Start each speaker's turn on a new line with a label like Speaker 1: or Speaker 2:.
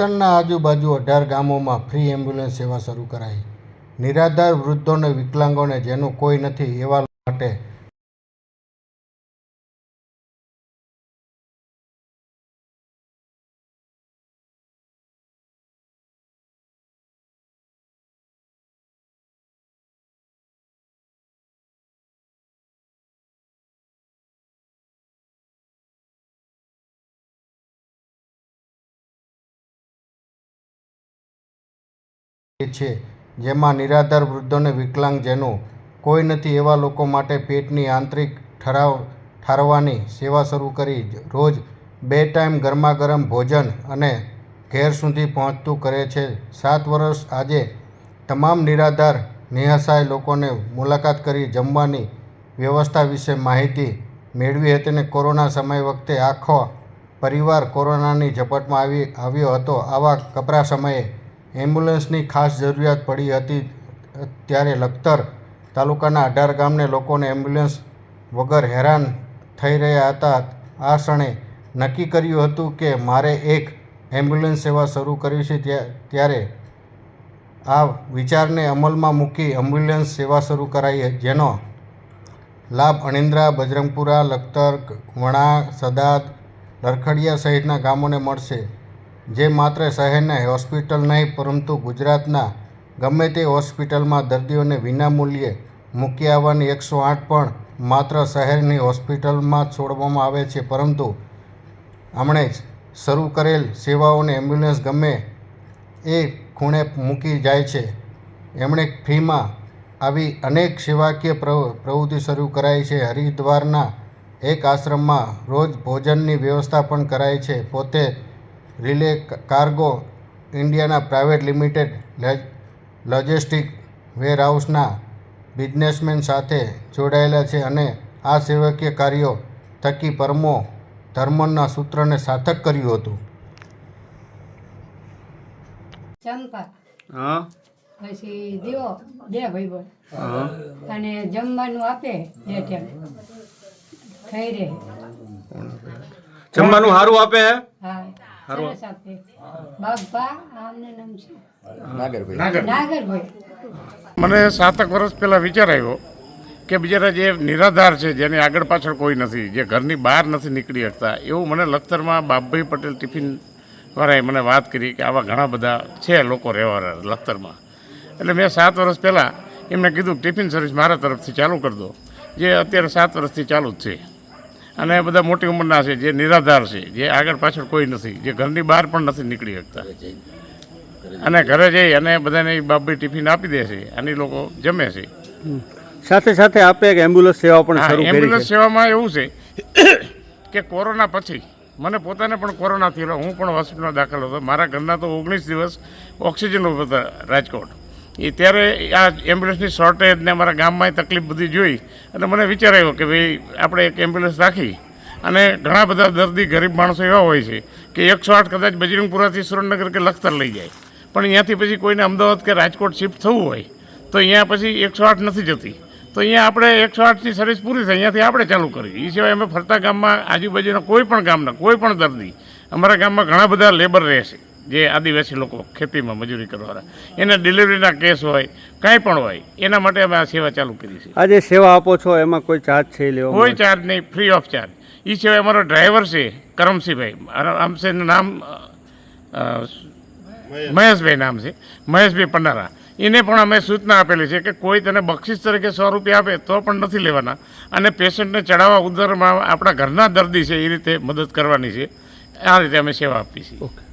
Speaker 1: લખતરના આજુબાજુ અઢાર ગામોમાં ફ્રી એમ્બ્યુલન્સ સેવા શરૂ કરાઈ. નિરાધાર વૃદ્ધોને વિકલાંગોને જેનું કોઈ નથી એવા માટે છે, જેમાં નિરાધાર વૃદ્ધોને વિકલાંગ જેનું કોઈ નથી એવા લોકો માટે પેટની આંતરિક ઠરાવ ઠારવાની સેવા શરૂ કરી રોજ બે ટાઈમ ગરમાગરમ ભોજન અને ઘેર સુધી પહોંચતું કરે છે. સાત વર્ષ આજે તમામ નિરાધાર નિહસાય લોકોને મુલાકાત કરી જમવાની વ્યવસ્થા વિશે માહિતી મેળવી હતી અને કોરોના સમય વખતે આખો પરિવાર કોરોનાની ઝપટમાં આવી આવ્યો હતો. આવા કપરા સમયે એમ્બ્યુલન્સની ખાસ જરૂરિયાત પડી હતી ત્યારે લખતર તાલુકાના અઢાર ગામને લોકોને એમ્બ્યુલન્સ વગર હેરાન થઈ રહ્યા હતા. આ ક્ષણે નક્કી કર્યું હતું કે મારે એક એમ્બ્યુલન્સ સેવા શરૂ કરવી છે ત્યાં- ત્યારે આ વિચારને અમલમાં મૂકી એમ્બ્યુલન્સ સેવા શરૂ કરાઈ જેનો લાભ અણિન્દ્રા બજરંગપુરા, લખતર, વણા, સદાત લરખડિયા સહિતના ગામોને મળશે. જે માત્ર શહેરના હોસ્પિટલ નહીં, પરંતુ ગુજરાતના ગમે તે હોસ્પિટલમાં દર્દીઓને વિનામૂલ્યે મૂકી આવવાની એકસો આઠ પણ માત્ર શહેરની હોસ્પિટલમાં છોડવામાં આવે છે. પરંતુ હમણે જ શરૂ કરેલ સેવાઓને એમ્બ્યુલન્સ ગમે એ ખૂણે મૂકી જાય છે. એમણે ફ્રીમાં આવી અનેક સેવાકીય પ્રવ- પ્રવૃત્તિ શરૂ કરાઈ છે. હરિદ્વારના એક આશ્રમમાં રોજ ભોજનની વ્યવસ્થા પણ કરાઈ છે. પોતે રિલે કાર્ગો ઇન્ડિયાના પ્રાઇવેટ લિમિટેડ લોજિસ્ટિક વેરહાઉસના બિઝનેસમેન સાથે જોડાયેલા છે અને આ સેવકીય કાર્યો થકી પરમો ધર્મના સૂત્રને સાર્થક કર્યું હતું.
Speaker 2: ચંપા.
Speaker 3: હા.
Speaker 2: પછી દીવો બે ભાઈ
Speaker 3: હા.
Speaker 2: અને જમવાનું આપે જે ટાઈમ. ખાઈ રહે
Speaker 3: જમવાનું સારું આપે હે.
Speaker 2: હા
Speaker 3: હારું.
Speaker 2: સરસ આમને નામ છે.
Speaker 4: નાગર
Speaker 2: નાગરભાઈ.
Speaker 4: મને સાતક વર્ષ પહેલાં વિચાર આવ્યો કે બિચારા જે નિરાધાર છે જેની આગળ પાછળ કોઈ નથી જે ઘરની બહાર નથી નીકળી શકતા એવું મને લખતરમાં બાપભાઈ પટેલ ટિફિન વાળાએ મને વાત કરી કે આવા ઘણા બધા છે લોકો રહેવાના લખતરમાં. એટલે મેં સાત વર્ષ પહેલાં એમને કીધું ટિફિન સર્વિસ મારા તરફથી ચાલુ કરી દો. જે અત્યારે સાત વર્ષથી ચાલુ જ છે. અને બધા મોટી ઉંમરના છે જે નિરાધાર છે જે આગળ પાછળ કોઈ નથી જે ઘરની બહાર પણ નથી નીકળી શકતા. અને ઘરે જઈ અને બધાને બાબી ટિફિન આપી દે છે અને લોકો જમે છે.
Speaker 3: સાથે સાથે આપે એક એમ્બ્યુલન્સ સેવા પણ શરૂ કરી
Speaker 4: એમ્બ્યુલન્સ સેવામાં એવું છે કે કોરોના પછી મને પોતાને પણ કોરોના થયેલો હું પણ હોસ્પિટલમાં દાખલ હતો. મારા ઘરના તો ઓગણીસ દિવસ ઓક્સિજન ઉપર હતા રાજકોટ. એ ત્યારે આ એમ્બ્યુલન્સની શોર્ટેજ ને અમારા ગામમાં તકલીફ બધી જોઈ અને મને વિચાર આવ્યો કે ભાઈ, આપણે એક એમ્બ્યુલન્સ રાખી અને ઘણા બધા દર્દી ગરીબ માણસો એવા હોય છે કે એકસો આઠ કદાચ બજરંગપુરાથી સુરેન્દ્રનગર કે લખતર લઈ જાય. પણ અહીંયાથી પછી કોઈને અમદાવાદ કે રાજકોટ શિફ્ટ થવું હોય, તો અહીંયા પછી એકસો આઠ નથી જતી. તો અહીંયા આપણે એકસો આઠની સર્વિસ પૂરી થઈ અહીંયાથી આપણે ચાલુ કરી એ સિવાય અમે ફરતા ગામમાં આજુબાજુના કોઈ પણ ગામના કોઈ પણ દર્દી અમારા ગામમાં ઘણા બધા લેબર રહે છે. જે આદિવાસી લોકો ખેતીમાં મજૂરી કરવાના એના ડિલિવરીના કેસ હોય કાંઈ પણ હોય એના માટે અમે આ સેવા ચાલુ કરી છે.
Speaker 3: આ જે સેવા આપો છો એમાં કોઈ ચાર્જ છે એ
Speaker 4: કોઈ ચાર્જ નહીં ફ્રી ઓફ ચાર્જ એ સિવાય અમારો ડ્રાઈવર છે કરમસિંહભાઈ મારા આમ છે એનું નામ મહેશભાઈ નામ છે મહેશભાઈ પંડારા એને પણ અમે સૂચના આપેલી છે કે કોઈ તને બક્ષિસ તરીકે સો રૂપિયા આપે તો પણ નથી લેવાના. અને પેશન્ટને ચડાવવા ઉદરમાં આપણા ઘરના દર્દી છે એ રીતે મદદ કરવાની છે. આ રીતે અમે સેવા આપીએ છીએ.
Speaker 3: ઓકે